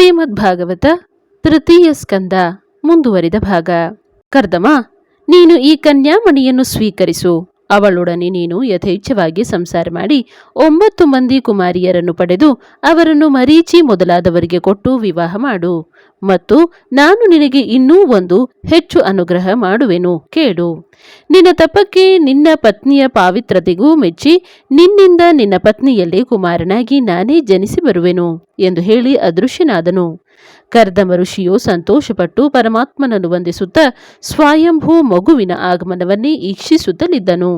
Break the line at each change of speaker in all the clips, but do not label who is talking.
ಶ್ರೀಮದ್ ಭಾಗವತ ತೃತೀಯ ಸ್ಕಂದ ಮುಂದುವರಿದ ಭಾಗ. ಕರ್ದಮ ನೀನು ಈ ಕನ್ಯಾಮಣಿಯನ್ನು ಸ್ವೀಕರಿಸು. ಅವಳೊಡನೆ ನೀನು ಯಥೇಚ್ಛವಾಗಿ ಸಂಸಾರ ಮಾಡಿ ಒಂಬತ್ತು ಮಂದಿ ಕುಮಾರಿಯರನ್ನು ಪಡೆದು ಅವರನ್ನು ಮರೀಚಿ ಮೊದಲಾದವರಿಗೆ ಕೊಟ್ಟು ವಿವಾಹ ಮಾಡು. ಮತ್ತು ನಾನು ನಿನಗೆ ಇನ್ನೂ ಒಂದು ಹೆಚ್ಚು ಅನುಗ್ರಹ ಮಾಡುವೆನು, ಕೇಳು. ನಿನ್ನ ತಪಕ್ಕೆ ನಿನ್ನ ಪತ್ನಿಯ ಪಾವಿತ್ರತೆಗೂ ಮೆಚ್ಚಿ ನಿನ್ನಿಂದ ನಿನ್ನ ಪತ್ನಿಯಲ್ಲಿ ಕುಮಾರನಾಗಿ ನಾನೇ ಜನಿಸಿ ಬರುವೆನು, ಎಂದು ಹೇಳಿ ಅದೃಶ್ಯನಾದನು. ಕರ್ದಮ ಋಷಿಯು ಸಂತೋಷಪಟ್ಟು ಪರಮಾತ್ಮನನ್ನು ವಂದಿಸುತ್ತಾ ಸ್ವಯಂಭೂ ಮಗುವಿನ ಆಗಮನವನ್ನೇ ಈಕ್ಷಿಸುತ್ತಲಿದ್ದನು.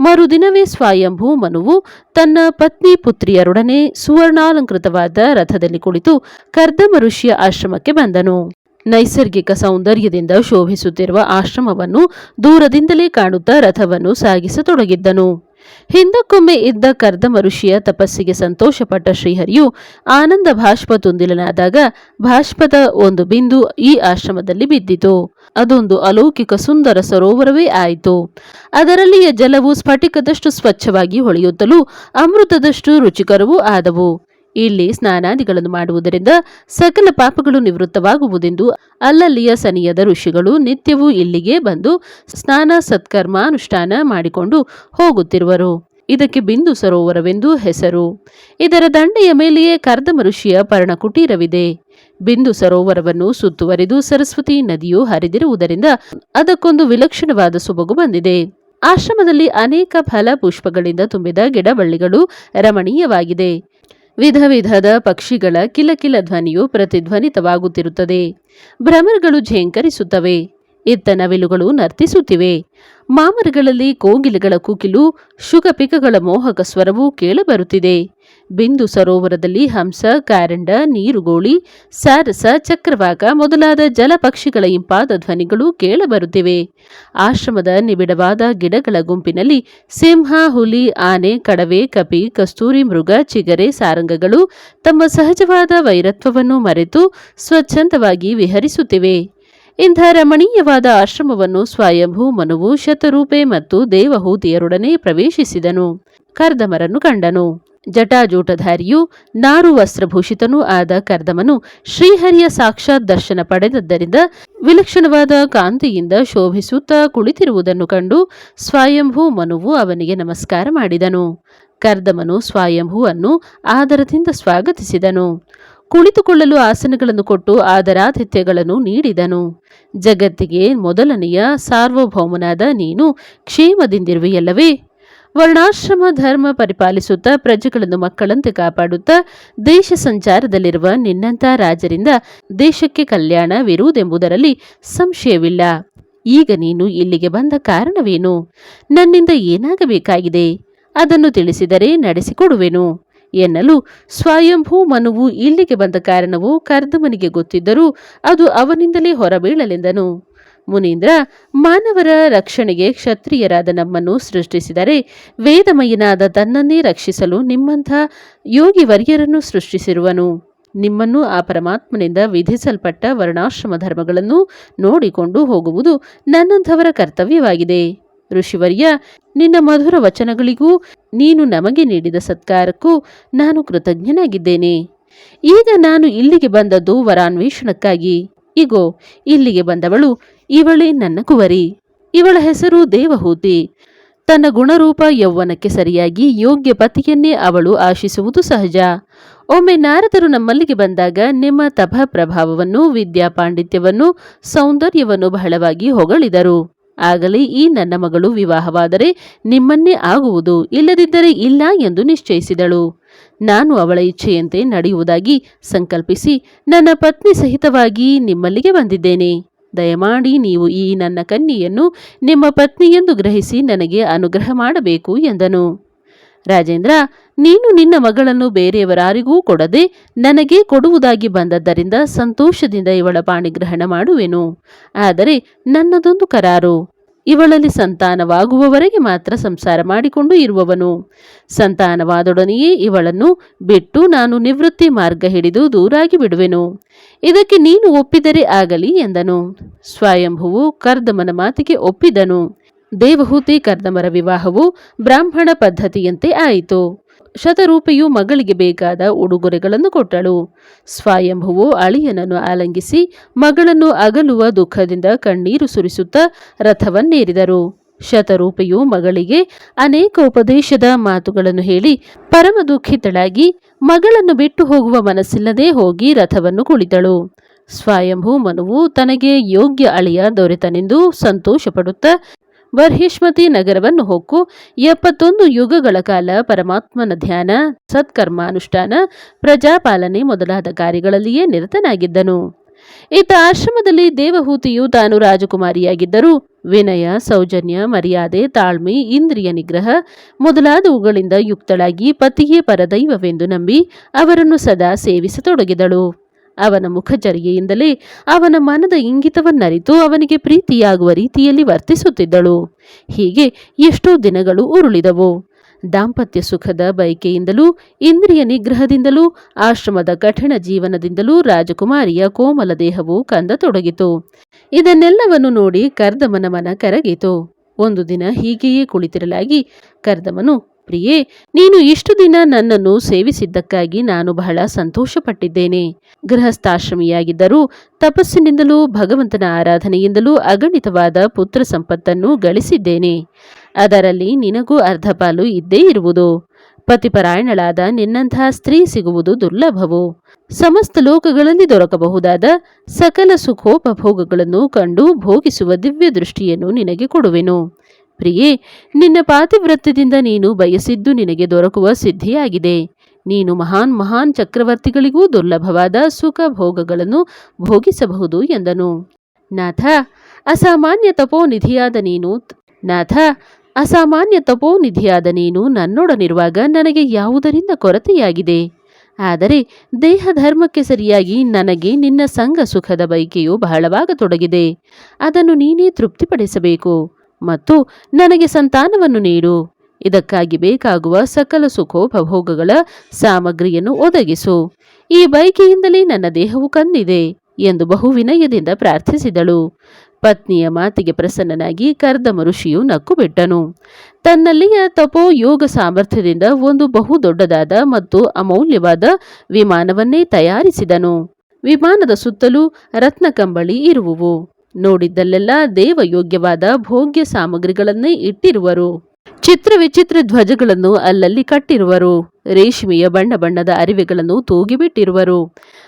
ಮರುದಿನವೇ ಸ್ವಯಂಭೂ ಮನುವು ತನ್ನ ಪತ್ನಿ ಪುತ್ರಿಯರೊಡನೆ ಸುವರ್ಣಾಲಂಕೃತವಾದ ರಥದಲ್ಲಿ ಕುಳಿತು ಕರ್ದಮ ಋಷಿಯ ಆಶ್ರಮಕ್ಕೆ ಬಂದನು. ನೈಸರ್ಗಿಕ ಸೌಂದರ್ಯದಿಂದ ಶೋಭಿಸುತ್ತಿರುವ ಆಶ್ರಮವನ್ನು ದೂರದಿಂದಲೇ ಕಾಣುತ್ತಾ ರಥವನ್ನು ಸಾಗಿಸತೊಡಗಿದ್ದನು. ಹಿಂದಕ್ಕೊಮ್ಮೆ ಇದ್ದ ಕರ್ದಮ ಋಷಿಯ ತಪಸ್ಸಿಗೆ ಸಂತೋಷಪಟ್ಟ ಶ್ರೀಹರಿಯು ಆನಂದ ಭಾಷ್ಪ ತುಂದಿಲನಾದಾಗ ಭಾಷ್ಪದ ಒಂದು ಬಿಂದು ಈ ಆಶ್ರಮದಲ್ಲಿ ಬಿದ್ದಿತು. ಅದೊಂದು ಅಲೌಕಿಕ ಸುಂದರ ಸರೋವರವೇ ಆಯಿತು. ಅದರಲ್ಲಿಯ ಜಲವು ಸ್ಫಟಿಕದಷ್ಟು ಸ್ವಚ್ಛವಾಗಿ ಹೊಳೆಯುತ್ತಲೂ ಅಮೃತದಷ್ಟು ರುಚಿಕರವೂ ಆದವು. ಇಲ್ಲಿ ಸ್ನಾನಾದಿಗಳನ್ನು ಮಾಡುವುದರಿಂದ ಸಕಲ ಪಾಪಗಳು ನಿವೃತ್ತವಾಗುವುದೆಂದು ಅಲ್ಲಲ್ಲಿಯ ಸನಿಯದ ಋಷಿಗಳು ನಿತ್ಯವೂ ಇಲ್ಲಿಗೆ ಬಂದು ಸ್ನಾನ ಸತ್ಕರ್ಮಾನುಷ್ಠಾನ ಮಾಡಿಕೊಂಡು ಹೋಗುತ್ತಿರುವರು. ಇದಕ್ಕೆ ಬಿಂದು ಸರೋವರವೆಂದು ಹೆಸರು. ಇದರ ದಂಡೆಯ ಮೇಲೆಯೇ ಕರ್ದಮ ಋಷಿಯ ಪರ್ಣಕುಟೀರವಿದೆ. ಬಿಂದು ಸರೋವರವನ್ನು ಸುತ್ತುವರಿದು ಸರಸ್ವತಿ ನದಿಯು ಹರಿದಿರುವುದರಿಂದ ಅದಕ್ಕೊಂದು ವಿಲಕ್ಷಣವಾದ ಸೊಬಗು ಬಂದಿದೆ. ಆಶ್ರಮದಲ್ಲಿ ಅನೇಕ ಫಲ ಪುಷ್ಪಗಳಿಂದ ತುಂಬಿದ ಗಿಡಬಳ್ಳಿಗಳು ರಮಣೀಯವಾಗಿದೆ. ವಿಧ ವಿಧದ ಪಕ್ಷಿಗಳ ಕಿಲಕಿಲ ಧ್ವನಿಯು ಪ್ರತಿಧ್ವನಿತವಾಗುತ್ತಿರುತ್ತದೆ. ಭ್ರಮರ್ಗಳು ಝೇಂಕರಿಸುತ್ತವೆ. ಇತ್ತ ನವಿಲುಗಳು ನರ್ತಿಸುತ್ತಿವೆ. ಮಾಮರಗಳಲ್ಲಿ ಕೋಗಿಲೆಗಳ ಕುಕಿಲು ಶುಗಪಿಕಗಳ ಮೋಹಕ ಸ್ವರವು ಕೇಳಬರುತ್ತಿದೆ. ಬಿಂದು ಸರೋವರದಲ್ಲಿ ಹಂಸ, ಕಾರಂಡ, ನೀರುಗೋಳಿ, ಸಾರಸ, ಚಕ್ರವಾಕ ಮೊದಲಾದ ಜಲಪಕ್ಷಿಗಳ ಇಂಪಾದ ಧ್ವನಿಗಳು ಕೇಳಬರುತ್ತಿವೆ. ಆಶ್ರಮದ ನಿಬಿಡವಾದ ಗಿಡಗಳ ಗುಂಪಿನಲ್ಲಿ ಸಿಂಹ, ಹುಲಿ, ಆನೆ, ಕಡವೆ, ಕಪಿ, ಕಸ್ತೂರಿ ಮೃಗ, ಚಿಗರೆ, ಸಾರಂಗಗಳು ತಮ್ಮ ಸಹಜವಾದ ವೈರತ್ವವನ್ನು ಮರೆತು ಸ್ವಚ್ಛಂದವಾಗಿ ವಿಹರಿಸುತ್ತಿವೆ. ಇಂಥ ರಮಣೀಯವಾದ ಆಶ್ರಮವನ್ನು ಸ್ವಯಂಭೂ ಮನುವು ಶತರೂಪೆ ಮತ್ತು ದೇವಹೂತಿಯರೊಡನೆ ಪ್ರವೇಶಿಸಿದನು. ಕರ್ದಮರನ್ನು ಕಂಡನು. ಜಟಾಜೂಟಧಾರಿಯೂ ನಾರು ವಸ್ತ್ರಭೂಷಿತನೂ ಆದ ಕರ್ದಮನು ಶ್ರೀಹರಿಯ ಸಾಕ್ಷಾತ್ ದರ್ಶನ ಪಡೆದದ್ದರಿಂದ ವಿಲಕ್ಷಣವಾದ ಕಾಂತಿಯಿಂದ ಶೋಭಿಸುತ್ತಾ ಕುಳಿತಿರುವುದನ್ನು ಕಂಡು ಸ್ವಯಂಭೂ ಮನುವು ಅವನಿಗೆ ನಮಸ್ಕಾರ ಮಾಡಿದನು. ಕರ್ದಮನು ಸ್ವಯಂಭೂವನ್ನು ಆದರದಿಂದ ಸ್ವಾಗತಿಸಿದನು. ಕುಳಿತುಕೊಳ್ಳಲು ಆಸನಗಳನ್ನು ಕೊಟ್ಟು ಆದರಾತಿಥ್ಯಗಳನ್ನು ನೀಡಿದನು. ಜಗತ್ತಿಗೆ ಮೊದಲನೆಯ ಸಾರ್ವಭೌಮನಾದ ನೀನು ಕ್ಷೇಮದಿಂದಿರುವೆಯಲ್ಲವೇ? ವರ್ಣಾಶ್ರಮ ಧರ್ಮ ಪರಿಪಾಲಿಸುತ್ತಾ ಪ್ರಜೆಗಳನ್ನು ಮಕ್ಕಳಂತೆ ಕಾಪಾಡುತ್ತಾ ದೇಶ ಸಂಚಾರದಲ್ಲಿರುವ ನಿನ್ನಂಥ ರಾಜರಿಂದ ದೇಶಕ್ಕೆ ಕಲ್ಯಾಣವಿರುವುದೆಂಬುದರಲ್ಲಿ ಸಂಶಯವಿಲ್ಲ. ಈಗ ನೀನು ಇಲ್ಲಿಗೆ ಬಂದ ಕಾರಣವೇನು? ನನ್ನಿಂದ ಏನಾಗಬೇಕಾಗಿದೆ? ಅದನ್ನು ತಿಳಿಸಿದರೆ ನಡೆಸಿಕೊಡುವೆನು. ಎನ್ನಲು ಸ್ವಯಂಭೂ ಮನುವು ಇಲ್ಲಿಗೆ ಬಂದ ಕಾರಣವು ಕರ್ದಮನಿಗೆ ಗೊತ್ತಿದ್ದರೂ ಅದು ಅವನಿಂದಲೇ ಹೊರಬೀಳಲೆಂದನು. ಮುನೀಂದ್ರ, ಮಾನವರ ರಕ್ಷಣೆಗೆ ಕ್ಷತ್ರಿಯರಾದ ನಮ್ಮನ್ನು ಸೃಷ್ಟಿಸಿದರೆ ವೇದಮಯನಾದ ತನ್ನನ್ನೇ ರಕ್ಷಿಸಲು ನಿಮ್ಮಂಥ ಯೋಗಿ ವರ್ಯರನ್ನು ಸೃಷ್ಟಿಸಿರುವನು. ನಿಮ್ಮನ್ನು ಆ ಪರಮಾತ್ಮನಿಂದ ವಿಧಿಸಲ್ಪಟ್ಟ ವರ್ಣಾಶ್ರಮ ಧರ್ಮಗಳನ್ನು ನೋಡಿಕೊಂಡು ಹೋಗುವುದು ನನ್ನಂಥವರ ಕರ್ತವ್ಯವಾಗಿದೆ. ಋಷಿವರ್ಯ, ನಿನ್ನ ಮಧುರ ವಚನಗಳಿಗೂ ನೀನು ನಮಗೆ ನೀಡಿದ ಸತ್ಕಾರಕ್ಕೂ ನಾನು ಕೃತಜ್ಞನಾಗಿದ್ದೇನೆ. ಈಗ ನಾನು ಇಲ್ಲಿಗೆ ಬಂದದ್ದು ವರಾನ್ವೇಷಣಕ್ಕಾಗಿ ಇಗೋ, ಇಲ್ಲಿಗೆ ಬಂದವಳು ಇವಳೇ ನನ್ನ ಕುವರಿ. ಇವಳ ಹೆಸರು ದೇವಹೂತಿ. ತನ್ನ ಗುಣರೂಪ ಯೌವನಕ್ಕೆ ಸರಿಯಾಗಿ ಯೋಗ್ಯ ಪತಿಯನ್ನೇ ಅವಳು ಆಶಿಸುವುದು ಸಹಜ. ಒಮ್ಮೆ ನಾರದರು ನಮ್ಮಲ್ಲಿಗೆ ಬಂದಾಗ ನಿಮ್ಮ ತಪ ಪ್ರಭಾವವನ್ನು ವಿದ್ಯಾ ಪಾಂಡಿತ್ಯವನ್ನು ಸೌಂದರ್ಯವನ್ನು ಬಹಳವಾಗಿ ಹೊಗಳಿದರು. ಆಗಲೇ ಈ ನನ್ನ ಮಗಳು ವಿವಾಹವಾದರೆ ನಿಮ್ಮನ್ನೇ ಆಗುವುದು ಇಲ್ಲದಿದ್ದರೆ ಇಲ್ಲ ಎಂದು ನಿಶ್ಚಯಿಸಿದಳು. ನಾನು ಅವಳ ಇಚ್ಛೆಯಂತೆ ನಡೆಯುವುದಾಗಿ ಸಂಕಲ್ಪಿಸಿ ನನ್ನ ಪತ್ನಿ ಸಹಿತವಾಗಿ ನಿಮ್ಮಲ್ಲಿಗೆ ಬಂದಿದ್ದೇನೆ. ದಯಮಾಡಿ ನೀವು ಈ ನನ್ನ ಕನ್ನಿಯನ್ನು ನಿಮ್ಮ ಪತ್ನಿಯೆಂದು ಗ್ರಹಿಸಿ ನನಗೆ ಅನುಗ್ರಹ ಮಾಡಬೇಕು ಎಂದನು. ರಾಜೇಂದ್ರ, ನೀನು ನಿನ್ನ ಮಗಳನ್ನು ಬೇರೆಯವರಾರಿಗೂ ಕೊಡದೆ ನನಗೆ ಕೊಡುವುದಾಗಿ ಬಂದದ್ದರಿಂದ ಸಂತೋಷದಿಂದ ಇವಳ ಪಾಣಿಗ್ರಹಣ ಮಾಡುವೆನು. ಆದರೆ ನನ್ನದೊಂದು ಕರಾರು. ಇವಳಲ್ಲಿ ಸಂತಾನವಾಗುವವರೆಗೆ ಮಾತ್ರ ಸಂಸಾರ ಮಾಡಿಕೊಂಡು ಇರುವವನು. ಸಂತಾನವಾದೊಡನೆಯೇ ಇವಳನ್ನು ಬಿಟ್ಟು ನಾನು ನಿವೃತ್ತಿ ಮಾರ್ಗ ಹಿಡಿದು ದೂರಾಗಿ ಬಿಡುವೆನು. ಇದಕ್ಕೆ ನೀನು ಒಪ್ಪಿದರೆ ಆಗಲಿ ಎಂದನು. ಸ್ವಯಂಭುವು ಕರ್ದಮನ ಮಾತಿಗೆ ಒಪ್ಪಿದನು. ದೇವಹೂತಿ ಕರ್ದಮರ ವಿವಾಹವು ಬ್ರಾಹ್ಮಣ ಪದ್ಧತಿಯಂತೆ ಆಯಿತು. ಶತರೂಪೆಯು ಮಗಳಿಗೆ ಬೇಕಾದ ಉಡುಗೊರೆಗಳನ್ನು ಕೊಟ್ಟಳು. ಸ್ವಯಂಭುವು ಅಳಿಯನನ್ನು ಆಲಂಗಿಸಿ ಮಗಳನ್ನು ಅಗಲುವ ದುಃಖದಿಂದ ಕಣ್ಣೀರು ಸುರಿಸುತ್ತಾ ರಥವನ್ನೇರಿದರು. ಶತರೂಪಿಯು ಮಗಳಿಗೆ ಅನೇಕ ಉಪದೇಶದ ಮಾತುಗಳನ್ನು ಹೇಳಿ ಪರಮ ದುಃಖಿತಳಾಗಿ ಮಗಳನ್ನು ಬಿಟ್ಟು ಹೋಗುವ ಮನಸ್ಸಿಲ್ಲದೆ ಹೋಗಿ ರಥವನ್ನು ಕುಳಿತಳು. ಸ್ವಯಂಭೂ ಮನುವು ತನಗೆ ಯೋಗ್ಯ ಅಳಿಯ ದೊರೆತನೆಂದು ಸಂತೋಷಪಡುತ್ತಾ ಬರ್ಹಿಷ್ಮತಿ ನಗರವನ್ನು ಹೊಕ್ಕು ಎಪ್ಪತ್ತೊಂದು ಯುಗಗಳ ಕಾಲ ಪರಮಾತ್ಮನ ಧ್ಯಾನ, ಸತ್ಕರ್ಮಾನುಷ್ಠಾನ, ಪ್ರಜಾಪಾಲನೆ ಮೊದಲಾದ ಕಾರ್ಯಗಳಲ್ಲಿಯೇ ನಿರತನಾಗಿದ್ದನು. ಈತ ಆಶ್ರಮದಲ್ಲಿ ದೇವಹೂತಿಯು ತಾನು ರಾಜಕುಮಾರಿಯಾಗಿದ್ದರೂ ವಿನಯ, ಸೌಜನ್ಯ, ಮರ್ಯಾದೆ, ತಾಳ್ಮೆ, ಇಂದ್ರಿಯ ನಿಗ್ರಹ ಮೊದಲಾದವುಗಳಿಂದ ಯುಕ್ತಳಾಗಿ ಪತಿಯೇ ಪರದೈವವೆಂದು ನಂಬಿ ಅವರನ್ನು ಸದಾ ಸೇವಿಸತೊಡಗಿದಳು. ಅವನ ಮುಖಚರ್ಯೆಯಿಂದಲೇ ಅವನ ಮನದ ಇಂಗಿತವನ್ನರಿತು ಅವನಿಗೆ ಪ್ರೀತಿಯಾಗುವ ರೀತಿಯಲ್ಲಿ ವರ್ತಿಸುತ್ತಿದ್ದಳು. ಹೀಗೆ ಎಷ್ಟೋ ದಿನಗಳು ಉರುಳಿದವು. ದಾಂಪತ್ಯ ಸುಖದ ಬಯಕೆಯಿಂದಲೂ, ಇಂದ್ರಿಯ ನಿಗ್ರಹದಿಂದಲೂ, ಆಶ್ರಮದ ಕಠಿಣ ಜೀವನದಿಂದಲೂ ರಾಜಕುಮಾರಿಯ ಕೋಮಲ ದೇಹವು ಕಂದ ತೊಡಗಿತು ಇದನ್ನೆಲ್ಲವನ್ನು ನೋಡಿ ಕರ್ದಮನ ಮನ ಕರಗಿತು. ಒಂದು ದಿನ ಹೀಗೆಯೇ ಕುಳಿತಿರಲಾಗಿ ಕರ್ದಮನು ಪ್ರಿಯೇ, ನೀನು ಇಷ್ಟು ದಿನ ನನ್ನನ್ನು ಸೇವಿಸಿದ್ದಕ್ಕಾಗಿ ನಾನು ಬಹಳ ಸಂತೋಷಪಟ್ಟಿದ್ದೇನೆ. ಗೃಹಸ್ಥಾಶ್ರಮಿಯಾಗಿದ್ದರೂ ತಪಸ್ಸಿನಿಂದಲೂ ಭಗವಂತನ ಆರಾಧನೆಯಿಂದಲೂ ಅಗಣಿತವಾದ ಪುತ್ರ ಸಂಪತ್ತನ್ನು ಗಳಿಸಿದ್ದೇನೆ. ಅದರಲ್ಲಿ ನಿನಗೂ ಅರ್ಧ ಪಾಲು ಇದ್ದೇ ಇರುವುದು. ಪತಿಪರಾಯಣಳಾದ ನಿನ್ನಂತಹ ಸ್ತ್ರೀ ಸಿಗುವುದು ದುರ್ಲಭವು. ಸಮಸ್ತ ಲೋಕಗಳಲ್ಲಿ ದೊರಕಬಹುದಾದ ಸಕಲ ಸುಖೋಪಭೋಗಗಳನ್ನು ಕಂಡು ಭೋಗಿಸುವ ದಿವ್ಯ ದೃಷ್ಟಿಯನ್ನು ನಿನಗೆ ಕೊಡುವೆನು. ಪ್ರಿಯೇ, ನಿನ್ನ ಪಾತಿವ್ರತ್ಯದಿಂದ ನೀನು ಬಯಸಿದ್ದು ನಿನಗೆ ದೊರಕುವ ಸಿದ್ಧಿಯಾಗಿದೆ. ನೀನು ಮಹಾನ್ ಮಹಾನ್ ಚಕ್ರವರ್ತಿಗಳಿಗೂ ದುರ್ಲಭವಾದ ಸುಖ ಭೋಗಗಳನ್ನು ಭೋಗಿಸಬಹುದು ಎಂದನು. ನಾಥ, ಅಸಾಮಾನ್ಯ ತಪೋನಿಧಿಯಾದ ನೀನು, ನಾಥ, ಅಸಾಮಾನ್ಯ ತಪೋನಿಧಿಯಾದ ನೀನು ನನ್ನೊಡನಿರುವಾಗ ನನಗೆ ಯಾವುದರಿಂದ ಕೊರತೆಯಾಗಿದೆ? ಆದರೆ ದೇಹ ಧರ್ಮಕ್ಕೆ ಸರಿಯಾಗಿ ನನಗೆ ನಿನ್ನ ಸಂಘ ಸುಖದ ಬಯಕೆಯು ಬಹಳವಾಗತೊಡಗಿದೆ. ಅದನ್ನು ನೀನೇ ತೃಪ್ತಿಪಡಿಸಬೇಕು. ಮತ್ತು ನನಗೆ ಸಂತಾನವನ್ನು ನೀಡು. ಇದಕ್ಕಾಗಿ ಬೇಕಾಗುವ ಸಕಲ ಸುಖೋಪಭೋಗಗಳ ಸಾಮಗ್ರಿಯನ್ನು ಒದಗಿಸು. ಈ ಬಯಕೆಯಿಂದಲೇ ನನ್ನ ದೇಹವು ಕಂದಿದೆ ಎಂದು ಬಹು ವಿನಯದಿಂದ ಪ್ರಾರ್ಥಿಸಿದಳು. ಪತ್ನಿಯ ಮಾತಿಗೆ ಪ್ರಸನ್ನನಾಗಿ ಕರ್ದಮ ಋಷಿಯು ನಕ್ಕು ಬಿಟ್ಟನು ತನ್ನಲ್ಲಿಯ ತಪೋ ಯೋಗ ಸಾಮರ್ಥ್ಯದಿಂದ ಒಂದು ಬಹು ದೊಡ್ಡದಾದ ಮತ್ತು ಅಮೌಲ್ಯವಾದ ವಿಮಾನವನ್ನೇ ತಯಾರಿಸಿದನು. ವಿಮಾನದ ಸುತ್ತಲೂ ರತ್ನಕಂಬಳಿ ಇರುವುವು. ನೋಡಿದ್ದಲ್ಲೆಲ್ಲ ದೇವಯೋಗ್ಯವಾದ ಭೋಗ್ಯ ಸಾಮಗ್ರಿಗಳನ್ನೇ ಇಟ್ಟಿರುವರು. ಚಿತ್ರ ವಿಚಿತ್ರ ಧ್ವಜಗಳನ್ನು ಅಲ್ಲಲ್ಲಿ ಕಟ್ಟಿರುವರು. ರೇಷ್ಮೆಯ ಬಣ್ಣ ಬಣ್ಣದ ಅರಿವೆಗಳನ್ನು ತೂಗಿಬಿಟ್ಟಿರುವರು.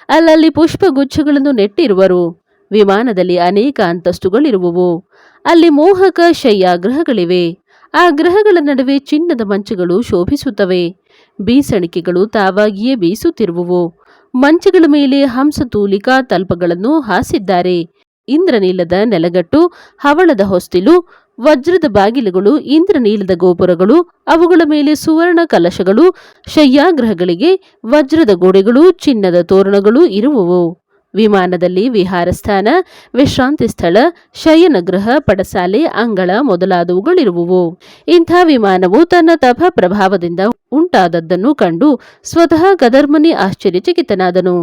ಅಲ್ಲಲ್ಲಿ ಪುಷ್ಪಗುಚ್ಛಗಳನ್ನು ನೆಟ್ಟಿರುವರು. ವಿಮಾನದಲ್ಲಿ ಅನೇಕ ಅಂತಸ್ತುಗಳಿರುವವು. ಅಲ್ಲಿ ಮೋಹಕ ಶಯ್ಯಾಗ್ರಹಗಳಿವೆ. ಆ ಗ್ರಹಗಳ ನಡುವೆ ಚಿನ್ನದ ಮಂಚಗಳು ಶೋಭಿಸುತ್ತವೆ. ಬೀಸಣಿಕೆಗಳು ತಾವಾಗಿಯೇ ಬೀಸುತ್ತಿರುವವು. ಮಂಚಗಳ ಮೇಲೆ ಹಂಸತೂಲಿಕಾ ತಲ್ಪಗಳನ್ನು ಹಾಸಿದ್ದಾರೆ. ಇಂದ್ರನೀಲದ ನೆಲಗಟ್ಟು, ಹವಳದ ಹೊಸ್ತಿಲು, ವಜ್ರದ ಬಾಗಿಲುಗಳು, ಇಂದ್ರನೀಲದ ಗೋಪುರಗಳು, ಅವುಗಳ ಮೇಲೆ ಸುವರ್ಣ ಕಲಶಗಳು, ಶಯ್ಯಾಗ್ರಹಗಳಿಗೆ ವಜ್ರದ ಗೋಡೆಗಳು, ಚಿನ್ನದ ತೋರಣಗಳು ಇರುವುವು. ವಿಮಾನದಲ್ಲಿ ವಿಹಾರ ಸ್ಥಾನ ವಿಶ್ರಾಂತಿ ಸ್ಥಳ, ಶಯನಗೃಹ, ಪಡಸಾಲೆ, ಅಂಗಳ ಮೊದಲಾದವುಗಳಿರುವುವು. ಇಂಥ ವಿಮಾನವು ತನ್ನ ತಪ ಪ್ರಭಾವದಿಂದ ಉಂಟಾದದ್ದನ್ನು ಕಂಡು ಸ್ವತಃ ಗದರ್ಮನಿ ಆಶ್ಚರ್ಯಚಕಿತನಾದನು.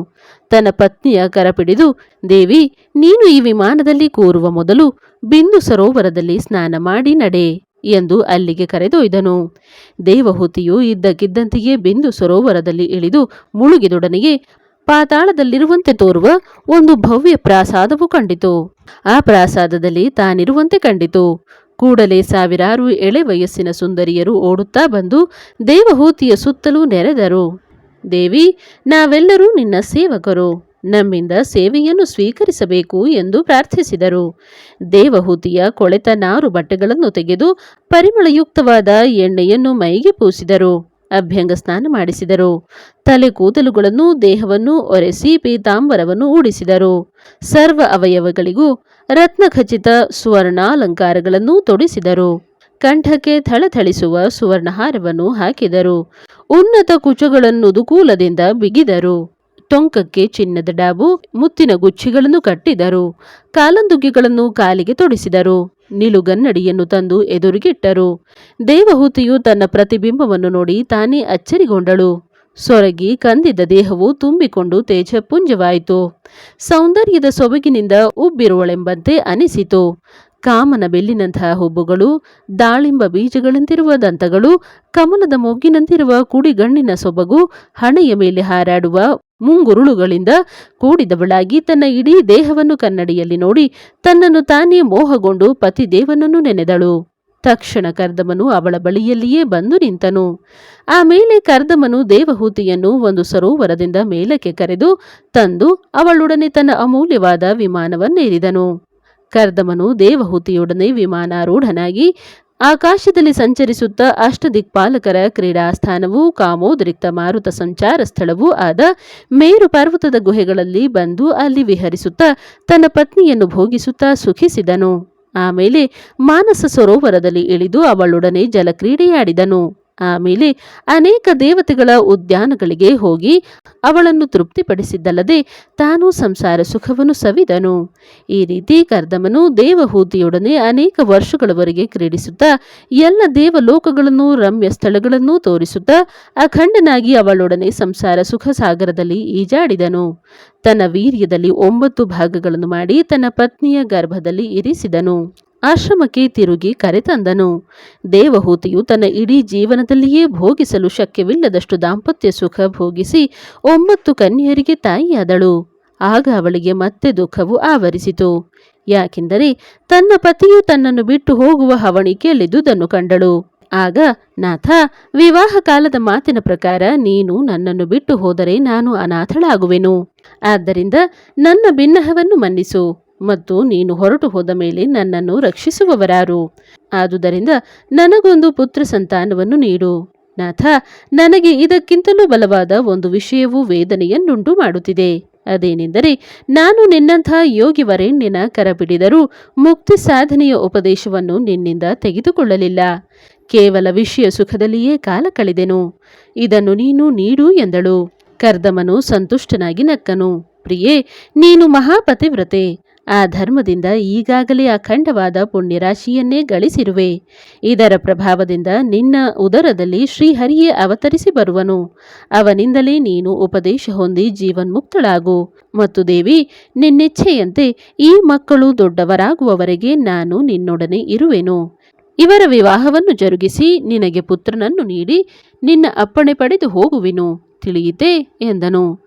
ತನ್ನ ಪತ್ನಿಯ ಕರಪಿಡಿದು, ದೇವಿ, ನೀನು ಈ ವಿಮಾನದಲ್ಲಿ ಕೂರುವ ಮೊದಲು ಬಿಂದು ಸರೋವರದಲ್ಲಿ ಸ್ನಾನ ಮಾಡಿ ನಡೆ ಎಂದು ಅಲ್ಲಿಗೆ ಕರೆದೊಯ್ದನು. ದೇವಹೂತಿಯು ಇದ್ದಕ್ಕಿದ್ದಂತೆಯೇ ಬಿಂದು ಸರೋವರದಲ್ಲಿ ಇಳಿದು ಮುಳುಗಿದೊಡನೆಯೇ ಪಾತಾಳದಲ್ಲಿರುವಂತೆ ತೋರುವ ಒಂದು ಭವ್ಯ ಪ್ರಾಸಾದವು ಕಂಡಿತು. ಆ ಪ್ರಾಸಾದದಲ್ಲಿ ತಾನಿರುವಂತೆ ಕಂಡಿತು. ಕೂಡಲೇ ಸಾವಿರಾರು ಎಳೆ ವಯಸ್ಸಿನ ಸುಂದರಿಯರು ಓಡುತ್ತಾ ಬಂದು ದೇವಹೂತಿಯ ಸುತ್ತಲೂ ನೆರೆದರು. ದೇವಿ, ನಾವೆಲ್ಲರೂ ನಿನ್ನ ಸೇವಕರು. ನಮ್ಮಿಂದ ಸೇವೆಯನ್ನು ಸ್ವೀಕರಿಸಬೇಕು ಎಂದು ಪ್ರಾರ್ಥಿಸಿದರು. ದೇವಹೂತಿಯ ಕೊಳೆತ ನಾರು ಬಟ್ಟೆಗಳನ್ನು ತೆಗೆದು ಪರಿಮಳಯುಕ್ತವಾದ ಎಣ್ಣೆಯನ್ನು ಮೈಗೆ ಪೂಸಿದರು. ಅಭ್ಯಂಗ ಸ್ನಾನ ಮಾಡಿಸಿದರು. ತಲೆ ಕೂದಲುಗಳನ್ನು, ದೇಹವನ್ನು ಒರೆಸಿ ಪೀತಾಂಬರವನ್ನು ಉಡಿಸಿದರು ಸರ್ವ ಅವಯವಗಳಿಗೂ ರತ್ನಖಚಿತ ಸುವರ್ಣಾಲಂಕಾರಗಳನ್ನು ತೊಡಿಸಿದರು. ಕಂಠಕ್ಕೆ ಥಳಥಳಿಸುವ ಸುವರ್ಣಹಾರವನ್ನು ಹಾಕಿದರು. ಉನ್ನತ ಕುಚಗಳನ್ನುದುಕೂಲದಿಂದ ಬಿಗಿದರು. ಟೊಂಕಕ್ಕೆ ಚಿನ್ನದ ಡಾಬು, ಮುತ್ತಿನ ಗುಚ್ಚಿಗಳನ್ನು ಕಟ್ಟಿದರು. ಕಾಲಂದುಗಿಗಳನ್ನು ಕಾಲಿಗೆ ತೊಡಿಸಿದರು. ನಿಲುಗನ್ನಡಿಯನ್ನು ತಂದು ಎದುರಿಗಿಟ್ಟರು. ದೇವಹೂತಿಯು ತನ್ನ ಪ್ರತಿಬಿಂಬವನ್ನು ನೋಡಿ ತಾನೇ ಅಚ್ಚರಿಗೊಂಡಳು. ಸೊರಗಿ ಕಂದಿದ್ದ ದೇಹವು ತುಂಬಿಕೊಂಡು ತೇಜಪುಂಜವಾಯಿತು. ಸೌಂದರ್ಯದ ಸೊಬಗಿನಿಂದ ಉಬ್ಬಿರುವಳೆಂಬಂತೆ ಅನಿಸಿತು. ಕಾಮನ ಬೆಲ್ಲಿನಂತಹ ಹುಬ್ಬುಗಳು, ದಾಳಿಂಬ ಬೀಜಗಳಂತಿರುವ ದಂತಗಳು, ಕಮಲದ ಮೊಗ್ಗಿನಂತಿರುವ ಕುಡಿಗಣ್ಣಿನ ಸೊಬಗು, ಹಣೆಯ ಮೇಲೆ ಹಾರಾಡುವ ಮುಂಗುರುಳುಗಳಿಂದ ಕೂಡಿದವಳಾಗಿ ತನ್ನ ಇಡೀ ದೇಹವನ್ನು ಕನ್ನಡಿಯಲ್ಲಿ ನೋಡಿ ತನ್ನನ್ನು ತಾನೇ ಮೋಹಗೊಂಡು ಪತಿದೇವನನ್ನು ನೆನೆದಳು. ತಕ್ಷಣ ಕರ್ದಮನು ಅವಳ ಬಳಿಯಲ್ಲಿಯೇ ಬಂದು ನಿಂತನು. ಆಮೇಲೆ ಕರ್ದಮನು ದೇವಹೂತಿಯನ್ನು ಒಂದು ಸರೋವರದಿಂದ ಮೇಲಕ್ಕೆ ಕರೆದು ತಂದು ಅವಳೊಡನೆ ತನ್ನ ಅಮೂಲ್ಯವಾದ ವಿಮಾನವನ್ನೇರಿದನು. ಕರ್ದಮನು ದೇವಹೂತಿಯೊಡನೆ ವಿಮಾನಾರೂಢನಾಗಿ ಆಕಾಶದಲ್ಲಿ ಸಂಚರಿಸುತ್ತ ಅಷ್ಟದಿಕ್ಪಾಲಕರ ಕ್ರೀಡಾಸ್ಥಾನವೂ, ಕಾಮೋದ್ರಿಕ್ತ ಮಾರುತ ಸಂಚಾರ ಸ್ಥಳವೂ ಆದ ಮೇರು ಪರ್ವತದ ಗುಹೆಗಳಲ್ಲಿ ಬಂದು ಅಲ್ಲಿ ವಿಹರಿಸುತ್ತಾ ತನ್ನ ಪತ್ನಿಯನ್ನು ಭೋಗಿಸುತ್ತಾ ಸುಖಿಸಿದನು. ಆಮೇಲೆ ಮಾನಸ ಸರೋವರದಲ್ಲಿ ಇಳಿದು ಅವಳೊಡನೆ ಜಲಕ್ರೀಡೆಯಾಡಿದನು. ಆಮೇಲೆ ಅನೇಕ ದೇವತೆಗಳ ಉದ್ಯಾನಗಳಿಗೆ ಹೋಗಿ ಅವಳನ್ನು ತೃಪ್ತಿಪಡಿಸಿದ್ದಲ್ಲದೆ ತಾನು ಸಂಸಾರ ಸುಖವನ್ನು ಸವಿದನು. ಈ ರೀತಿ ಕರ್ದಮನು ದೇವಹೂತಿಯೊಡನೆ ಅನೇಕ ವರ್ಷಗಳವರೆಗೆ ಕ್ರೀಡಿಸುತ್ತಾ ಎಲ್ಲ ದೇವಲೋಕಗಳನ್ನು ರಮ್ಯ ಸ್ಥಳಗಳನ್ನು ತೋರಿಸುತ್ತಾ ಅಖಂಡನಾಗಿ ಅವಳೊಡನೆ ಸಂಸಾರ ಸುಖ ಸಾಗರದಲ್ಲಿ ಈಜಾಡಿದನು. ತನ್ನ ವೀರ್ಯದಲ್ಲಿ ಒಂಬತ್ತು ಭಾಗಗಳನ್ನು ಮಾಡಿ ತನ್ನ ಪತ್ನಿಯ ಗರ್ಭದಲ್ಲಿ ಇರಿಸಿದನು. ಆಶ್ರಮಕ್ಕೆ ತಿರುಗಿ ಕರೆತಂದನು. ದೇವಹೂತಿಯು ತನ್ನ ಇಡೀ ಜೀವನದಲ್ಲಿಯೇ ಭೋಗಿಸಲು ಶಕ್ಯವಿಲ್ಲದಷ್ಟು ದಾಂಪತ್ಯ ಸುಖ ಭೋಗಿಸಿ ಒಂಬತ್ತು ಕನ್ಯರಿಗೆ ತಾಯಿಯಾದಳು. ಆಗ ಅವಳಿಗೆ ಮತ್ತೆ ದುಃಖವು ಆವರಿಸಿತು. ಯಾಕೆಂದರೆ ತನ್ನ ಪತಿಯು ತನ್ನನ್ನು ಬಿಟ್ಟು ಹೋಗುವ ಹವಣಿಕೆಯಲ್ಲಿದ್ದುದನ್ನು ಕಂಡಳು. ಆಗ, ನಾಥ, ವಿವಾಹ ಕಾಲದ ಮಾತಿನ ಪ್ರಕಾರ ನೀನು ನನ್ನನ್ನು ಬಿಟ್ಟು ಹೋದರೆ ನಾನು ಅನಾಥಳಾಗುವೆನು. ಆದ್ದರಿಂದ ನನ್ನ ಭಿನ್ನಹವನ್ನು ಮನ್ನಿಸು. ಮತ್ತು ನೀನು ಹೊರಟು ಹೋದ ಮೇಲೆ ನನ್ನನ್ನು ರಕ್ಷಿಸುವವರಾರು. ಆದುದರಿಂದ ನನಗೊಂದು ಪುತ್ರ ಸಂತಾನವನ್ನು ನೀಡು. ನಾಥ, ನನಗೆ ಇದಕ್ಕಿಂತಲೂ ಬಲವಾದ ಒಂದು ವಿಷಯವು ವೇದನೆಯನ್ನುಂಟು ಮಾಡುತ್ತಿದೆ. ಅದೇನೆಂದರೆ, ನಾನು ನಿನ್ನಂಥ ಯೋಗಿ ವರೆಣ್ಯನ ಕರಬಿಡಿದರೂ ಮುಕ್ತಿ ಸಾಧನೆಯ ಉಪದೇಶವನ್ನು ನಿನ್ನಿಂದ ತೆಗೆದುಕೊಳ್ಳಲಿಲ್ಲ. ಕೇವಲ ವಿಷಯ ಸುಖದಲ್ಲಿಯೇ ಕಾಲ ಕಳೆದೆನು. ಇದನ್ನು ನೀನು ನೀಡು ಎಂದಳು. ಕರ್ದಮನು ಸಂತುಷ್ಟನಾಗಿ ನಕ್ಕನು. ಪ್ರಿಯೇ, ನೀನು ಮಹಾಪತಿವ್ರತೆ. ಆ ಧರ್ಮದಿಂದ ಈಗಾಗಲೇ ಅಖಂಡವಾದ ಪುಣ್ಯರಾಶಿಯನ್ನೇ ಗಳಿಸಿರುವೆ. ಇದರ ಪ್ರಭಾವದಿಂದ ನಿನ್ನ ಉದರದಲ್ಲಿ ಶ್ರೀಹರಿಯೇ ಅವತರಿಸಿ ಬರುವನು. ಅವನಿಂದಲೇ ನೀನು ಉಪದೇಶ ಹೊಂದಿ ಜೀವನ್ಮುಕ್ತಳಾಗು. ಮತ್ತು ದೇವಿ, ನಿನ್ನೆಚ್ಛೆಯಂತೆ ಈ ಮಕ್ಕಳು ದೊಡ್ಡವರಾಗುವವರೆಗೆ ನಾನು ನಿನ್ನೊಡನೆ ಇರುವೆನು. ಇವರ ವಿವಾಹವನ್ನು ಜರುಗಿಸಿ ನಿನಗೆ ಪುತ್ರನನ್ನು ನೀಡಿ ನಿನ್ನ ಅಪ್ಪಣೆ ಪಡೆದು ಹೋಗುವೆನು. ತಿಳಿಯಿತೆ ಎಂದನು.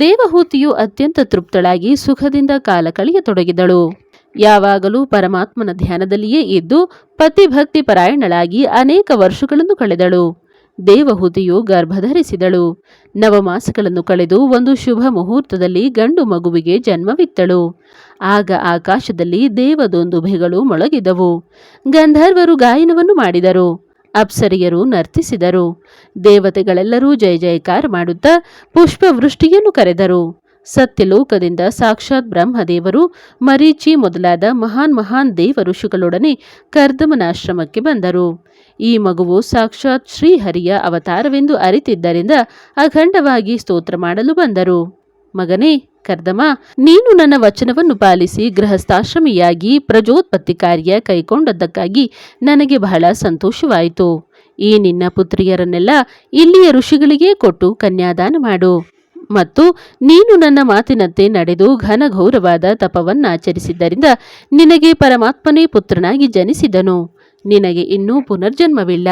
ದೇವಹೂತಿಯು ಅತ್ಯಂತ ತೃಪ್ತಳಾಗಿ ಸುಖದಿಂದ ಕಾಲ ಕಳೆಯತೊಡಗಿದಳು. ಯಾವಾಗಲೂ ಪರಮಾತ್ಮನ ಧ್ಯಾನದಲ್ಲಿಯೇ ಇದ್ದು ಪತಿಭಕ್ತಿ ಪರಾಯಣಳಾಗಿ ಅನೇಕ ವರ್ಷಗಳನ್ನು ಕಳೆದಳು. ದೇವಹೂತಿಯು ಗರ್ಭಧರಿಸಿದಳು. ನವಮಾಸಗಳನ್ನು ಕಳೆದು ಒಂದು ಶುಭ ಮುಹೂರ್ತದಲ್ಲಿ ಗಂಡು ಮಗುವಿಗೆ ಜನ್ಮವಿತ್ತಳು. ಆಗ ಆಕಾಶದಲ್ಲಿ ದೇವದೊಂದುಭೆಗಳು ಮೊಳಗಿದವು. ಗಂಧರ್ವರು ಗಾಯನವನ್ನು ಮಾಡಿದರು. ಅಪ್ಸರಿಯರು ನರ್ತಿಸಿದರು. ದೇವತೆಗಳೆಲ್ಲರೂ ಜಯ ಜಯಕಾರ ಮಾಡುತ್ತಾ ಪುಷ್ಪವೃಷ್ಟಿಯನ್ನು ಕರೆದರು. ಸತ್ಯಲೋಕದಿಂದ ಸಾಕ್ಷಾತ್ ಬ್ರಹ್ಮದೇವರು, ಮರೀಚಿ ಮೊದಲಾದ ಮಹಾನ್ ಮಹಾನ್ ದೇವ ಋಷಿಗಳೊಡನೆ ಕರ್ದಮನಾಶ್ರಮಕ್ಕೆ ಬಂದರು. ಈ ಮಗುವು ಸಾಕ್ಷಾತ್ ಶ್ರೀಹರಿಯ ಅವತಾರವೆಂದು ಅರಿತಿದ್ದರಿಂದ ಅಖಂಡವಾಗಿ ಸ್ತೋತ್ರ ಮಾಡಲು ಬಂದರು. ಮಗನೇ, ಕರ್ದಮ, ನೀನು ನನ್ನ ವಚನವನ್ನು ಪಾಲಿಸಿ ಗೃಹಸ್ಥಾಶ್ರಮಿಯಾಗಿ ಪ್ರಜೋತ್ಪತ್ತಿ ಕಾರ್ಯ ಕೈಗೊಂಡದ್ದಕ್ಕಾಗಿ ನನಗೆ ಬಹಳ ಸಂತೋಷವಾಯಿತು. ಈ ನಿನ್ನ ಪುತ್ರಿಯರನ್ನೆಲ್ಲ ಇಲ್ಲಿಯ ಋಷಿಗಳಿಗೆ ಕೊಟ್ಟು ಕನ್ಯಾದಾನ ಮಾಡು. ಮತ್ತು ನೀನು ನನ್ನ ಮಾತಿನಂತೆ ನಡೆದು ಘನಘೌರವಾದ ತಪವನ್ನಾಚರಿಸಿದ್ದರಿಂದ ನಿನಗೆ ಪರಮಾತ್ಮನೇ ಪುತ್ರನಾಗಿ ಜನಿಸಿದನು. ನಿನಗೆ ಇನ್ನೂ ಪುನರ್ಜನ್ಮವಿಲ್ಲ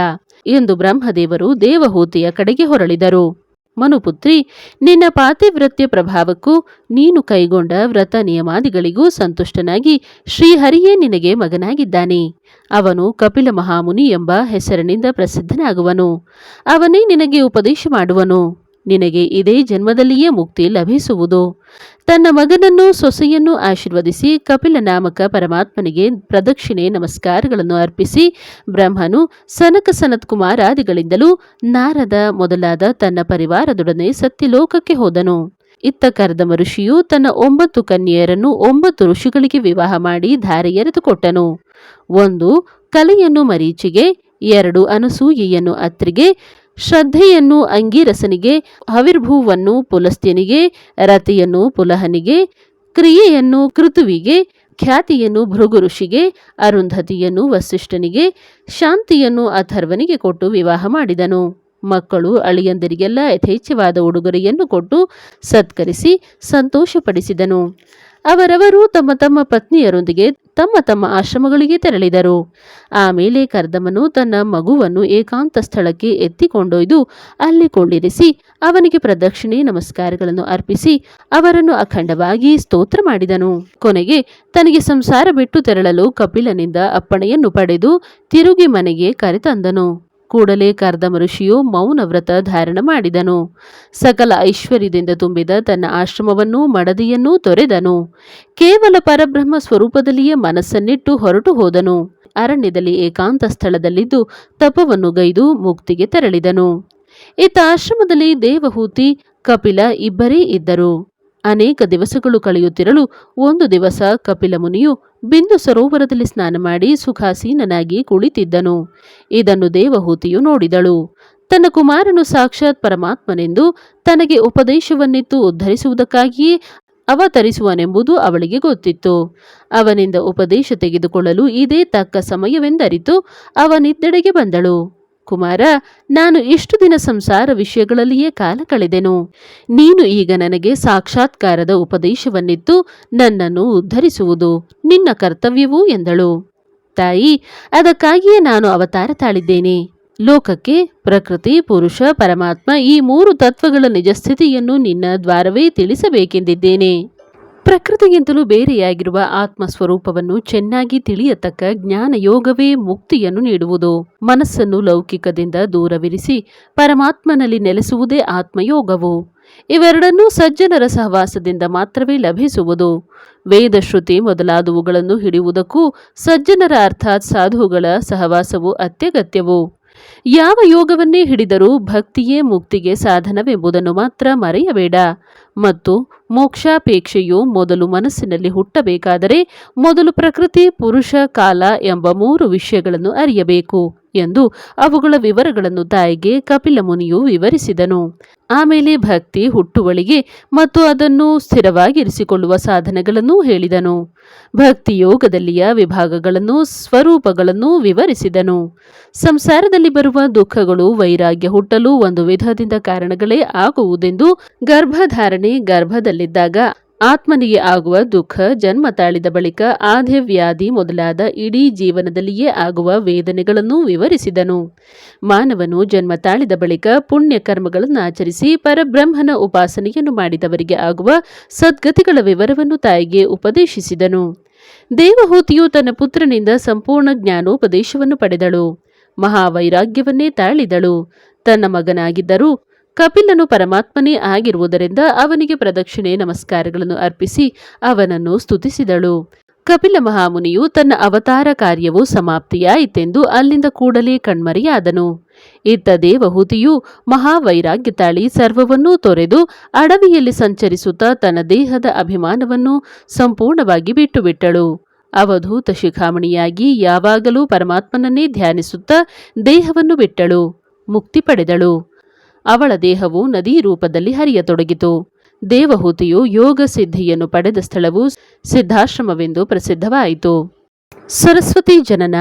ಎಂದು ಬ್ರಹ್ಮದೇವರು ದೇವಹೂತಿಯ ಕಡೆಗೆ ಹೊರಳಿದರು. ಮನುಪುತ್ರಿ ನಿನ್ನ ಪಾತಿವ್ರತ್ಯ ಪ್ರಭಾವಕ್ಕೂ ನೀನು ಕೈಗೊಂಡ ವ್ರತ ನಿಯಮಾದಿಗಳಿಗೂ ಸಂತುಷ್ಟನಾಗಿ ಶ್ರೀಹರಿಯೇ ನಿನಗೆ ಮಗನಾಗಿದ್ದಾನೆ. ಅವನು ಕಪಿಲ ಮಹಾಮುನಿ ಎಂಬ ಹೆಸರಿನಿಂದ ಪ್ರಸಿದ್ಧನಾಗುವನು. ಅವನೇ ನಿನಗೆ ಉಪದೇಶ ಮಾಡುವನು. ನಿನಗೆ ಇದೇ ಜನ್ಮದಲ್ಲಿಯೇ ಮುಕ್ತಿ ಲಭಿಸುವುದು. ತನ್ನ ಮಗನನ್ನು, ಸೊಸೆಯನ್ನು ಆಶೀರ್ವದಿಸಿ ಕಪಿಲ ನಾಮಕ ಪರಮಾತ್ಮನಿಗೆ ಪ್ರದಕ್ಷಿಣೆ ನಮಸ್ಕಾರಗಳನ್ನು ಅರ್ಪಿಸಿ ಬ್ರಹ್ಮನು ಸನಕ ಸನತ್ ಕುಮಾರಾದಿಗಳಿಂದಲೂ ನಾರದ ಮೊದಲಾದ ತನ್ನ ಪರಿವಾರದೊಡನೆ ಸತ್ಯಲೋಕಕ್ಕೆ ಹೋದನು. ಇತ್ತ ಕರ್ದಮ ಋಷಿಯು ತನ್ನ ಒಂಬತ್ತು ಕನ್ಯೆಯರನ್ನು ಒಂಬತ್ತು ಋಷಿಗಳಿಗೆ ವಿವಾಹ ಮಾಡಿ ಧಾರೆ ಎರೆದುಕೊಟ್ಟನು ಒಂದು ಕಲೆಯನ್ನು ಮರೀಚಿಗೆ, ಎರಡು ಅನಸೂಯೆಯನ್ನು ಅತ್ರಿಗೆ ಶ್ರದ್ಧೆಯನ್ನು ಅಂಗೀರಸನಿಗೆ ಹವಿರ್ಭೂವನ್ನು ಪುಲಸ್ತ್ಯನಿಗೆ ರತಿಯನ್ನು ಪುಲಹನಿಗೆ, ಕ್ರಿಯೆಯನ್ನು ಕೃತುವಿಗೆ, ಖ್ಯಾತಿಯನ್ನು ಭೃಗು ಋಷಿಗೆ ಅರುಂಧತಿಯನ್ನು ವಸಿಷ್ಠನಿಗೆ, ಶಾಂತಿಯನ್ನು ಅಥರ್ವನಿಗೆ ಕೊಟ್ಟು ವಿವಾಹ ಮಾಡಿದನು. ಮಕ್ಕಳು ಅಳಿಯಂದರಿಗೆಲ್ಲ ಯಥೇಚ್ಛವಾದ ಉಡುಗೊರೆಯನ್ನು ಕೊಟ್ಟು ಸತ್ಕರಿಸಿ ಸಂತೋಷಪಡಿಸಿದನು. ಅವರವರು ತಮ್ಮ ತಮ್ಮ ಪತ್ನಿಯರೊಂದಿಗೆ ತಮ್ಮ ತಮ್ಮ ಆಶ್ರಮಗಳಿಗೆ ತೆರಳಿದರು. ಆಮೇಲೆ ಕರ್ದಮನು ತನ್ನ ಮಗುವನ್ನು ಏಕಾಂತ ಸ್ಥಳಕ್ಕೆ ಎತ್ತಿಕೊಂಡೊಯ್ದು ಅಲ್ಲಿ ಕೊಂಡಿರಿಸಿ ಅವನಿಗೆ ಪ್ರದಕ್ಷಿಣೆ ನಮಸ್ಕಾರಗಳನ್ನು ಅರ್ಪಿಸಿ ಅವರನ್ನು ಅಖಂಡವಾಗಿ ಸ್ತೋತ್ರ ಮಾಡಿದನು. ಕೊನೆಗೆ ತನಗೆ ಸಂಸಾರ ಬಿಟ್ಟು ತೆರಳಲು ಕಪಿಲನಿಂದ ಅಪ್ಪಣೆಯನ್ನು ಪಡೆದು ತಿರುಗಿ ಮನೆಗೆ ಕರೆತಂದನು. ಕೂಡಲೇ ಕರ್ದಮ ಋಷಿಯು ಮೌನ ವ್ರತ ಧಾರಣ ಮಾಡಿದನು. ಸಕಲ ಐಶ್ವರ್ಯದಿಂದ ತುಂಬಿದ ತನ್ನ ಆಶ್ರಮವನ್ನೂ ಮಡದಿಯನ್ನೂ ತೊರೆದನು. ಕೇವಲ ಪರಬ್ರಹ್ಮ ಸ್ವರೂಪದಲ್ಲಿಯೇ ಮನಸ್ಸನ್ನಿಟ್ಟು ಹೊರಟು ಹೋದನು. ಅರಣ್ಯದಲ್ಲಿ ಏಕಾಂತ ಸ್ಥಳದಲ್ಲಿದ್ದು ತಪವನ್ನು ಗೈದು ಮುಕ್ತಿಗೆ ತೆರಳಿದನು. ಈತ ಆಶ್ರಮದಲ್ಲಿ ದೇವಹೂತಿ, ಕಪಿಲ ಇಬ್ಬರೇ ಇದ್ದರು. ಅನೇಕ ದಿವಸಗಳು ಕಳೆಯುತ್ತಿರಲು ಒಂದು ದಿವಸ ಕಪಿಲ ಮುನಿಯು ಬಿಂದು ಸರೋವರದಲ್ಲಿ ಸ್ನಾನ ಮಾಡಿ ಸುಖಾಸೀನನಾಗಿ ಕುಳಿತಿದ್ದನು. ಇದನ್ನು ದೇವಹೂತಿಯು ನೋಡಿದಳು. ತನ್ನ ಕುಮಾರನು ಸಾಕ್ಷಾತ್ ಪರಮಾತ್ಮನೆಂದು ತನಗೆ ಉಪದೇಶವನ್ನಿತ್ತು ಉದ್ಧರಿಸುವುದಕ್ಕಾಗಿಯೇ ಅವತರಿಸುವನೆಂಬುದು ಅವಳಿಗೆ ಗೊತ್ತಿತ್ತು. ಅವನಿಂದ ಉಪದೇಶ ತೆಗೆದುಕೊಳ್ಳಲು ಇದೇ ತಕ್ಕ ಸಮಯವೆಂದರಿತು ಅವನಿದ್ದೆಡೆಗೆ ಬಂದಳು. ಕುಮಾರ, ನಾನು ಇಷ್ಟು ದಿನ ಸಂಸಾರ ವಿಷಯಗಳಲ್ಲಿಯೇ ಕಾಲ ಕಳೆದೆನು. ನೀನು ಈಗ ನನಗೆ ಸಾಕ್ಷಾತ್ಕಾರದ ಉಪದೇಶವನ್ನಿತ್ತು ನನ್ನನ್ನು ಉದ್ಧರಿಸುವುದು ನಿನ್ನ ಕರ್ತವ್ಯವೂ ಎಂದಳು. ತಾಯಿ, ಅದಕ್ಕಾಗಿಯೇ ನಾನು ಅವತಾರ ತಾಳಿದ್ದೇನೆ. ಲೋಕಕ್ಕೆ ಪ್ರಕೃತಿ, ಪುರುಷ, ಪರಮಾತ್ಮ ಈ ಮೂರು ತತ್ವಗಳ ನಿಜಸ್ಥಿತಿಯನ್ನು ನಿನ್ನ ದ್ವಾರವೇ ತಿಳಿಸಬೇಕೆಂದಿದ್ದೇನೆ. ಪ್ರಕೃತಿಗಿಂತಲೂ ಬೇರೆಯಾಗಿರುವ ಆತ್ಮ ಸ್ವರೂಪವನ್ನು ಚೆನ್ನಾಗಿ ತಿಳಿಯತಕ್ಕ ಜ್ಞಾನ ಯೋಗವೇ ಮುಕ್ತಿಯನ್ನು ನೀಡುವುದು. ಮನಸ್ಸನ್ನು ಲೌಕಿಕದಿಂದ ದೂರವಿರಿಸಿ ಪರಮಾತ್ಮನಲ್ಲಿ ನೆಲೆಸುವುದೇ ಆತ್ಮಯೋಗವು. ಇವೆರಡನ್ನೂ ಸಜ್ಜನರ ಸಹವಾಸದಿಂದ ಮಾತ್ರವೇ ಲಭಿಸುವುದು. ವೇದಶ್ರುತಿ ಮೊದಲಾದವುಗಳನ್ನು ಹಿಡಿಯುವುದಕ್ಕೂ ಸಜ್ಜನರ ಅರ್ಥಾತ್ ಸಾಧುಗಳ ಸಹವಾಸವು ಅತ್ಯಗತ್ಯವು. ಯಾವ ಯೋಗವನ್ನೇ ಹಿಡಿದರೂ ಭಕ್ತಿಯೇ ಮುಕ್ತಿಗೆ ಸಾಧನವೆಂಬುದನ್ನು ಮಾತ್ರ ಮರೆಯಬೇಡ. ಮತ್ತು ಮೋಕ್ಷಾಪೇಕ್ಷೆಯು ಮೊದಲು ಮನಸ್ಸಿನಲ್ಲಿ ಹುಟ್ಟಬೇಕಾದರೆ ಮೊದಲು ಪ್ರಕೃತಿ, ಪುರುಷ, ಕಾಲ ಎಂಬ ಮೂರು ವಿಷಯಗಳನ್ನು ಅರಿಯಬೇಕು. ಎಂದು ಅವುಗಳ ವಿವರಗಳನ್ನು ತಾಯಿಗೆ ಕಪಿಲ ಮುನಿಯು ವಿವರಿಸಿದನು. ಆಮೇಲೆ ಭಕ್ತಿ ಹುಟ್ಟುವಳಿಗೆ ಮತ್ತು ಅದನ್ನು ಸ್ಥಿರವಾಗಿರಿಸಿಕೊಳ್ಳುವ ಸಾಧನಗಳನ್ನು ಹೇಳಿದನು. ಭಕ್ತಿ ಯೋಗದಲ್ಲಿಯ ವಿಭಾಗಗಳನ್ನು, ಸ್ವರೂಪಗಳನ್ನು ವಿವರಿಸಿದನು. ಸಂಸಾರದಲ್ಲಿ ಬರುವ ದುಃಖಗಳು, ವೈರಾಗ್ಯ ಹುಟ್ಟಲು ಒಂದು ವಿಧದಿಂದ ಕಾರಣಗಳೇ ಆಗುವುದೆಂದು ಗರ್ಭಧಾರಣೆ ಗರ್ಭದಲ್ಲಿದ್ದಾಗ ಆತ್ಮನಿಗೆ ಆಗುವ ದುಃಖ, ಜನ್ಮ ತಾಳಿದ ಬಳಿಕ ಆದ್ಯವ್ಯಾಧಿ ಮೊದಲಾದ ಇಡೀ ಜೀವನದಲ್ಲಿಯೇ ಆಗುವ ವೇದನೆಗಳನ್ನು ವಿವರಿಸಿದನು. ಮಾನವನು ಜನ್ಮ ತಾಳಿದ ಬಳಿಕ ಪುಣ್ಯ ಕರ್ಮಗಳನ್ನು ಆಚರಿಸಿ ಪರಬ್ರಹ್ಮನ ಉಪಾಸನೆಯನ್ನು ಮಾಡಿದವರಿಗೆ ಆಗುವ ಸದ್ಗತಿಗಳ ವಿವರವನ್ನು ತಾಯಿಗೆ ಉಪದೇಶಿಸಿದನು. ದೇವಹೂತಿಯು ತನ್ನ ಪುತ್ರನಿಂದ ಸಂಪೂರ್ಣ ಜ್ಞಾನೋಪದೇಶವನ್ನು ಪಡೆದಳು. ಮಹಾವೈರಾಗ್ಯವನ್ನೇ ತಾಳಿದಳು. ತನ್ನ ಮಗನಾಗಿದ್ದರೂ ಕಪಿಲನು ಪರಮಾತ್ಮನೇ ಆಗಿರುವುದರಿಂದ ಅವನಿಗೆ ಪ್ರದಕ್ಷಿಣೆ ನಮಸ್ಕಾರಗಳನ್ನು ಅರ್ಪಿಸಿ ಅವನನ್ನು ಸ್ತುತಿಸಿದಳು. ಕಪಿಲ ಮಹಾಮುನಿಯು ತನ್ನ ಅವತಾರ ಕಾರ್ಯವು ಸಮಾಪ್ತಿಯಾಯಿತೆಂದು ಅಲ್ಲಿಂದ ಕೂಡಲೇ ಕಣ್ಮರೆಯಾದನು. ಇತ್ತ ದೇವಹೂತಿಯು ಮಹಾವೈರಾಗ್ಯ ತಾಳಿ ಸರ್ವವನ್ನೂ ತೊರೆದು ಅಡವಿಯಲ್ಲಿ ಸಂಚರಿಸುತ್ತಾ ತನ್ನ ದೇಹದ ಅಭಿಮಾನವನ್ನು ಸಂಪೂರ್ಣವಾಗಿ ಬಿಟ್ಟುಬಿಟ್ಟಳು. ಅವಧೂತ ಶಿಖಾಮಣಿಯಾಗಿ ಯಾವಾಗಲೂ ಪರಮಾತ್ಮನನ್ನೇ ಧ್ಯಾನಿಸುತ್ತಾ ದೇಹವನ್ನು ಬಿಟ್ಟಳು. ಮುಕ್ತಿ ಪಡೆದಳು. ಅವಳ ದೇಹವು ನದಿ ರೂಪದಲ್ಲಿ ಹರಿಯತೊಡಗಿತು. ದೇವಹೂತಿಯು ಯೋಗ ಸಿದ್ಧಿಯನ್ನು ಪಡೆದ ಸ್ಥಳವು ಸಿದ್ಧಾಶ್ರಮವೆಂದು ಪ್ರಸಿದ್ಧವಾಯಿತು. ಸರಸ್ವತಿ ಜನನ.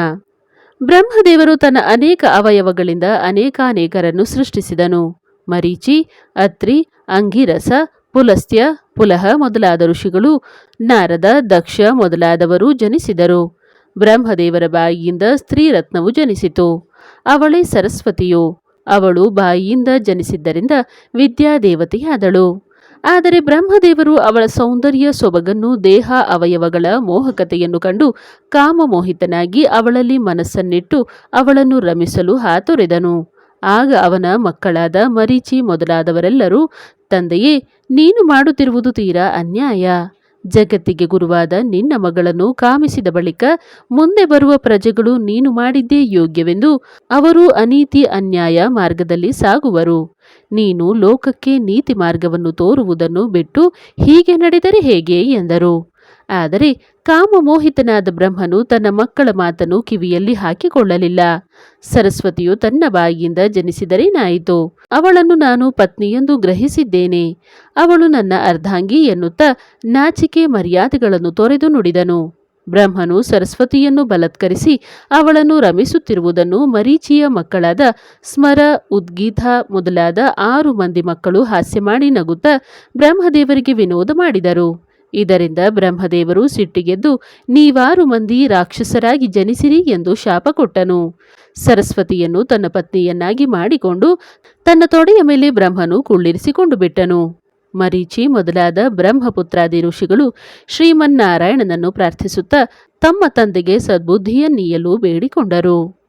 ಬ್ರಹ್ಮದೇವರು ತನ್ನ ಅನೇಕ ಅವಯವಗಳಿಂದ ಅನೇಕಾನೇಕರನ್ನು ಸೃಷ್ಟಿಸಿದನು. ಮರೀಚಿ, ಅತ್ರಿ, ಅಂಗಿರಸ, ಪುಲಸ್ತ್ಯ, ಪುಲಹ ಮೊದಲಾದ ಋಷಿಗಳು ನಾರದ, ದಕ್ಷ ಮೊದಲಾದವರು ಜನಿಸಿದರು. ಬ್ರಹ್ಮದೇವರ ಬಾಯಿಯಿಂದ ಸ್ತ್ರೀರತ್ನವು ಜನಿಸಿತು. ಅವಳೇ ಸರಸ್ವತಿಯು. ಅವಳು ಬಾಯಿಯಿಂದ ಜನಿಸಿದ್ದರಿಂದ ವಿದ್ಯಾದೇವತೆಯಾದಳು ಆದರೆ ಬ್ರಹ್ಮದೇವರು ಅವಳ ಸೌಂದರ್ಯ, ಸೊಬಗನ್ನು, ದೇಹ ಅವಯವಗಳ ಮೋಹಕತೆಯನ್ನು ಕಂಡು ಕಾಮಮೋಹಿತನಾಗಿ ಅವಳಲ್ಲಿ ಮನಸ್ಸನ್ನಿಟ್ಟು ಅವಳನ್ನು ರಮಿಸಲು ಹಾತೊರೆದನು. ಆಗ ಅವನ ಮಕ್ಕಳಾದ ಮರೀಚಿ ಮೊದಲಾದವರೆಲ್ಲರೂ, ತಂದೆಯೇ, ನೀನು ಮಾಡುತ್ತಿರುವುದು ತೀರಾ ಅನ್ಯಾಯ. ಜಗತ್ತಿಗೆ ಗುರುವಾದ ನಿನ್ನ ಮಗಳನ್ನು ಕಾಮಿಸಿದ ಬಳಿಕ ಮುಂದೆ ಬರುವ ಪ್ರಜೆಗಳು ನೀನು ಮಾಡಿದ್ದೇ ಯೋಗ್ಯವೆಂದು ಅವರು ಅನೀತಿ ಅನ್ಯಾಯ ಮಾರ್ಗದಲ್ಲಿ ಸಾಗುವರು. ನೀನು ಲೋಕಕ್ಕೆ ನೀತಿ ಮಾರ್ಗವನ್ನು ತೋರುವುದನ್ನು ಬಿಟ್ಟು ಹೀಗೆ ನಡೆದರೆ ಹೇಗೆ ಎಂದರು. ಆದರೆ ಕಾಮಮೋಹಿತನಾದ ಬ್ರಹ್ಮನು ತನ್ನ ಮಕ್ಕಳ ಮಾತನ್ನು ಕಿವಿಯಲ್ಲಿ ಹಾಕಿಕೊಳ್ಳಲಿಲ್ಲ. ಸರಸ್ವತಿಯು ತನ್ನ ಬಾಯಿಯಿಂದ ಜನಿಸಿದರೇನಾಯಿತು? ಅವಳನ್ನು ನಾನು ಪತ್ನಿಯೆಂದು ಗ್ರಹಿಸಿದ್ದೇನೆ. ಅವಳು ನನ್ನ ಅರ್ಧಾಂಗಿ ಎನ್ನುತ್ತಾ ನಾಚಿಕೆ ಮರ್ಯಾದೆಗಳನ್ನು ತೊರೆದು ನುಡಿದನು. ಬ್ರಹ್ಮನು ಸರಸ್ವತಿಯನ್ನು ಬಲತ್ಕರಿಸಿ ಅವಳನ್ನು ರಮಿಸುತ್ತಿರುವುದನ್ನು ಮರೀಚಿಯ ಮಕ್ಕಳಾದ ಸ್ಮರ, ಉದ್ಗೀತ ಮೊದಲಾದ ಆರು ಮಂದಿ ಮಕ್ಕಳು ಹಾಸ್ಯ ಮಾಡಿ ನಗುತ್ತಾ ಬ್ರಹ್ಮದೇವರಿಗೆ ವಿನೋದ ಮಾಡಿದರು. ಇದರಿಂದ ಬ್ರಹ್ಮದೇವರು ಸಿಟ್ಟಿಗೆದ್ದು, ನೀವಾರು ಮಂದಿ ರಾಕ್ಷಸರಾಗಿ ಜನಿಸಿರಿ ಎಂದು ಶಾಪ ಕೊಟ್ಟನು. ಸರಸ್ವತಿಯನ್ನು ತನ್ನ ಪತ್ನಿಯನ್ನಾಗಿ ಮಾಡಿಕೊಂಡು ತನ್ನ ತೊಡೆಯ ಮೇಲೆ ಬ್ರಹ್ಮನು ಕುಳ್ಳಿರಿಸಿಕೊಂಡು ಬಿಟ್ಟನು. ಮರೀಚಿ ಮೊದಲಾದ ಬ್ರಹ್ಮಪುತ್ರಾದಿ ಋಷಿಗಳು ಶ್ರೀಮನ್ನಾರಾಯಣನನ್ನು ಪ್ರಾರ್ಥಿಸುತ್ತಾ ತಮ್ಮ ತಂದೆಗೆ ಸದ್ಬುದ್ಧಿಯನ್ನೀಯಲು ಬೇಡಿಕೊಂಡರು.